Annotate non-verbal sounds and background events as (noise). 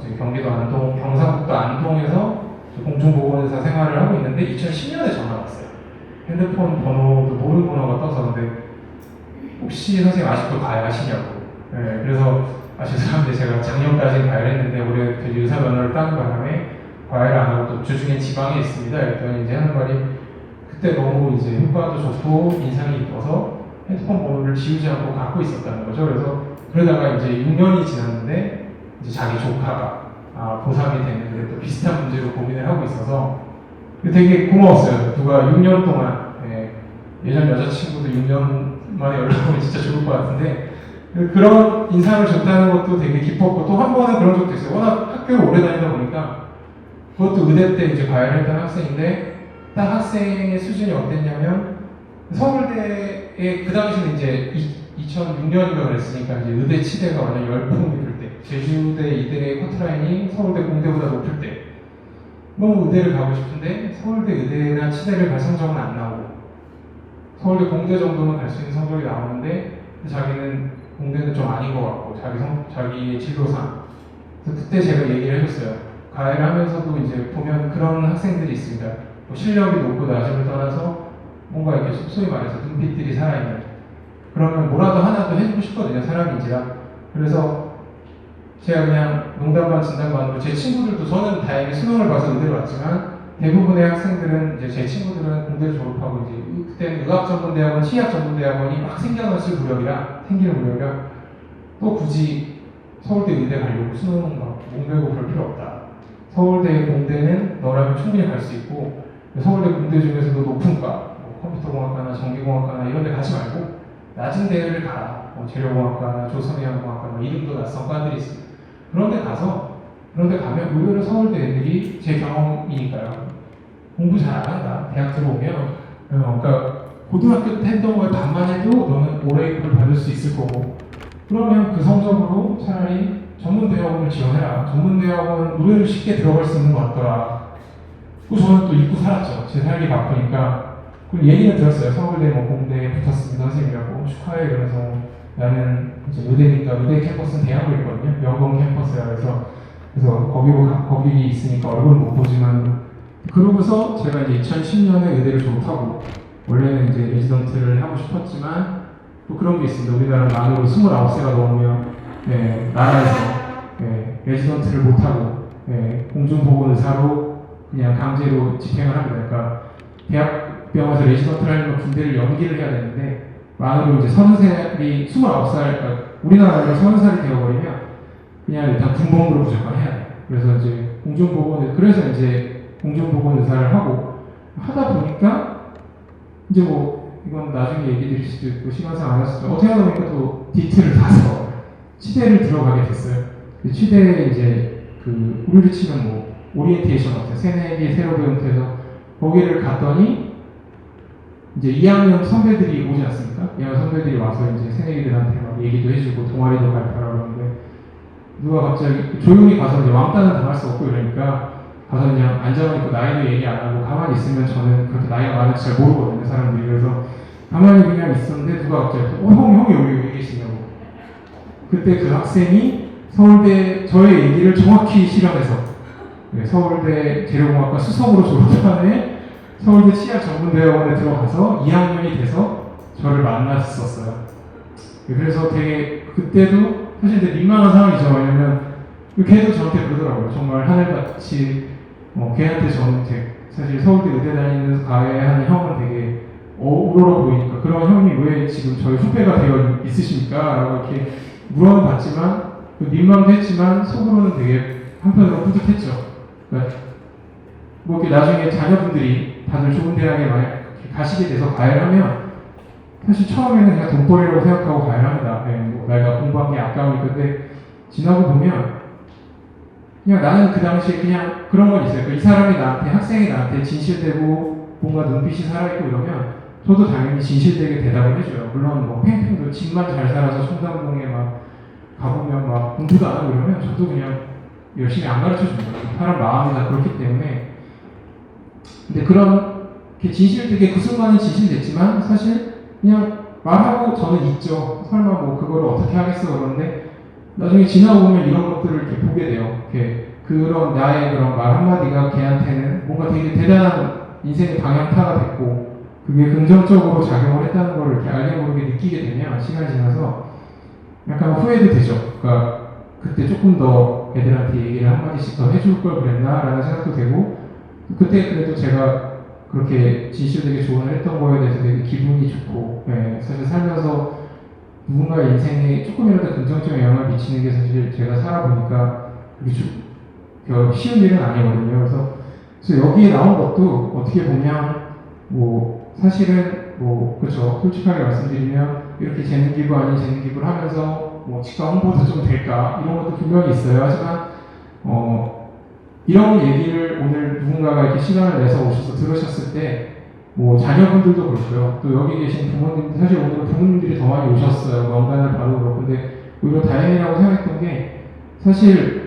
이제 경기도 안동, 경상북도 안동에서 공중보건의사 생활을 하고 있는데 2010년에 전화 왔어요. 핸드폰 번호도 모르는 번호가 떠서 근데 혹시 선생님 아직도 가야 하시냐고. 네, 그래서 아 죄송한데 제가 작년까지 가야 했는데 올해 그 의사 면허를 따는 바람에 과외를 안 하고 또 주중에 지방에 있습니다. 그랬더니 이제 하는 말이 그때 너무 이제 효과도 좋고 인상이 이뻐서 핸드폰 번호를 지우지 않고 갖고 있었다는 거죠. 그래서 그러다가 이제 6년이 지났는데 이제 자기 조카가 아, 고3이 됐는데 또 비슷한 문제로 고민을 하고 있어서 되게 고마웠어요. 누가 6년 동안 예, 예전 여자친구도 6년 만에 연락 오면 진짜 좋을 것 같은데 그- 그런 인상을 줬다는 것도 되게 기뻤고 또 한 번은 그런 적도 있어요. 워낙 학교를 오래 다니다 보니까 그것도 의대 때 이제 과외를 했던 학생인데 딱 학생의 수준이 어땠냐면 서울대에 그 당시는 이제 2006년인가 그랬으니까 이제 의대 치대가 완전 열풍이 제주대 이대의 커트라인이 서울대 공대보다 높을 때, 너무 의대를 가고 싶은데 서울대 의대나 치대를 갈 성적은 안 나오고 서울대 공대 정도는 갈 수 있는 성적이 나오는데 자기는 공대는 좀 아닌 것 같고 자기 성 자기의 진로상 그래서 그때 제가 얘기를 해줬어요. 과외를 하면서도 이제 보면 그런 학생들이 있습니다. 뭐 실력이 높고 낮음을 떠나서 뭔가 이렇게 소위 말해서 눈빛들이 살아있는 그러면 뭐라도 하나 더 해주고 싶거든요 사람인지라 그래서 제가 그냥 농담 반 진담 반으로 제 친구들도 저는 다행히 수능을 봐서 의대를 왔지만 대부분의 학생들은 이제 제 친구들은 공대를 졸업하고 이제 의- 그때는 의학 전문 대학원, 치의학 전문 대학원이 막 생겨났을 무렵이라 생기는 무렵이라 또 굳이 서울대 의대 가려고 수능 막 목매고 그럴 필요 없다. 서울대 공대는 너라면 충분히 갈 수 있고 서울대 공대 중에서도 높은 과, 뭐 컴퓨터공학과나 전기공학과나 이런 데 가지 말고 낮은 대를 가라. 뭐 재료공학과나 조선의학공학과 뭐 이름도 낯선 과들이 있습니다. 그런 데 가서 그런 데 가면 의외로 서울대 애들이 제 경험이니까요. 공부 잘 안 한다. 대학 들어오면 어, 그러니까 고등학교 때 했던 거에 반만 해도 너는 오레이프를 받을 수 있을 거고 그러면 그 성적으로 차라리 전문 대학원을 지원해라. 전문 대학원은 의외로 쉽게 들어갈 수 있는 것 같더라. 그 저는 또 잊고 살았죠. 제 살기 바쁘니까. 그 얘기는 들었어요. 서울대 뭐 공대에 붙었습니다. 선생님이라고 축하해. 그래서 나는 이제 의대니까 의대 캠퍼스는 대학으로 있거든요. 명공 캠퍼스라 그래서 그래서 거기로 가- 거기 있으니까 얼굴 못 보지만 그러고서 제가 이제 2010년에 의대를 졸업하고 원래는 이제 레지던트를 하고 싶었지만 또 그런 게 있습니다. 우리나라 만으로 29세가 넘으면 네, 나라에서 네, 레지던트를 못하고 네, 공중보건의사로 그냥 강제로 집행을 합니다. 그러니까 대학병원에서 레지던트를 하려면 군대를 연기를 해야 되는데 만으로 이제 서른 살이 29살, 그러니까 우리나라로 서른 살이 되어버리면 그냥 일단 군복무를 무조건 해야 돼요. 그래서 이제 공중보건, 그래서 이제 공중보건 의사를 하고 하다 보니까 이제 뭐 이건 나중에 얘기 드릴 수도 있고 시간상 안 할 수도 어떻게 하다 보니까 또 디트를 가서 (laughs) 치대를 들어가게 됐어요. 그 치대에 이제 그 우리를 치면 뭐 오리엔테이션 같은 새내기 새로 배움터에서 거기를 갔더니 이제 2학년 선배들이 오지 않습니까? 2학년 선배들이 와서 이제 새내기들한테 막 얘기도 해주고 동아리도 발표하고 그러는데 누가 갑자기 조용히 가서 이제 왕따는 당할 수 없고 이러니까 가서 그냥 앉아놓고 나이도 얘기 안 하고 가만히 있으면 저는 그렇게 나이가 많은지 잘 모르거든요 사람들이 그래서 가만히 그냥 있었는데 누가 갑자기 어 형, 형이 여기 왜 계시냐고 그때 그 학생이 서울대 저의 얘기를 정확히 실현해서 네, 서울대 재료공학과 수석으로 졸업한 해 서울대 치약 전문대학원에 들어가서 2학년이 돼서 저를 만났었어요. 네, 그래서 되게 그때도 사실 되게 민망한 상황이죠. 왜냐면 걔도 저한테 그러더라고요. 정말 하늘같이 어, 걔한테 저는 이제 사실 서울대 의대 다니는 과외 하는 형은 되게 어, 우러러 보이니까 그런 형이 왜 지금 저희 후배가 되어 있으십니까? 라고 이렇게 물어는 봤지만 그 민망도 했지만 속으로는 되게 한편으로 뿌듯했죠. 그러니까 뭐 이렇게 나중에 자녀분들이 다들 좋은 대학에 가시게 돼서 과외를 하면 사실 처음에는 그냥 돈벌이라고 생각하고 과외를 합니다. 네, 뭐 내가 공부한 게 아까우니까 근데 지나고 보면 그냥 나는 그 당시에 그냥 그런 건 있어요. 이 사람이 나한테 학생이 나한테 진실되고 뭔가 눈빛이 살아있고 이러면 저도 당연히 진실되게 대답을 해줘요. 물론 뭐 팽팽도 집만 잘 살아서 청담동에 막 가보면 막 공부도 안 하고 이러면 저도 그냥 열심히 안 가르쳐 줍니다. 사람 마음이 다 그렇기 때문에 근데 그런 게 진실 되게 그 순간은 진실됐지만 사실 그냥 말하고 저는 있죠. 설마 뭐 그거를 어떻게 하겠어 그러는데 나중에 지나고 보면 이런 것들을 이렇게 보게 돼요. 이렇게 그런 나의 그런 말 한마디가 걔한테는 뭔가 되게 대단한 인생의 방향타가 됐고 그게 긍정적으로 작용을 했다는 걸 이렇게 알게 모르게 느끼게 되면 시간이 지나서 약간 후회도 되죠. 그러니까 그때 조금 더 애들한테 얘기를 한마디씩 더 해줄 걸 그랬나라는 생각도 되고 그때 그래도 제가 그렇게 진실되게 조언을 했던 거에 대해서 되게 기분이 좋고 예, 사실 살면서 누군가의 인생에 조금이라도 긍정적인 영향을 미치는 게 사실 제가 살아보니까 그게 주- 그 쉬운 일은 아니거든요. 그래서, 그래서 여기에 나온 것도 어떻게 보면 뭐 사실은 뭐 그렇죠 솔직하게 말씀드리면 이렇게 재능 기부 아닌 재능 기부를 하면서 뭐 치과 홍보도 좀 될까 이런 것도 분명히 있어요. 하지만 어 이런 얘기를 오늘 누군가가 이렇게 시간을 내서 오셔서 들으셨을 때 뭐 자녀분들도 그렇고요. 또 여기 계신 부모님 사실 오늘 부모님들이 더 많이 오셨어요. 명단을 봐도 그렇고 근데 오히려 다행이라고 생각했던 게 사실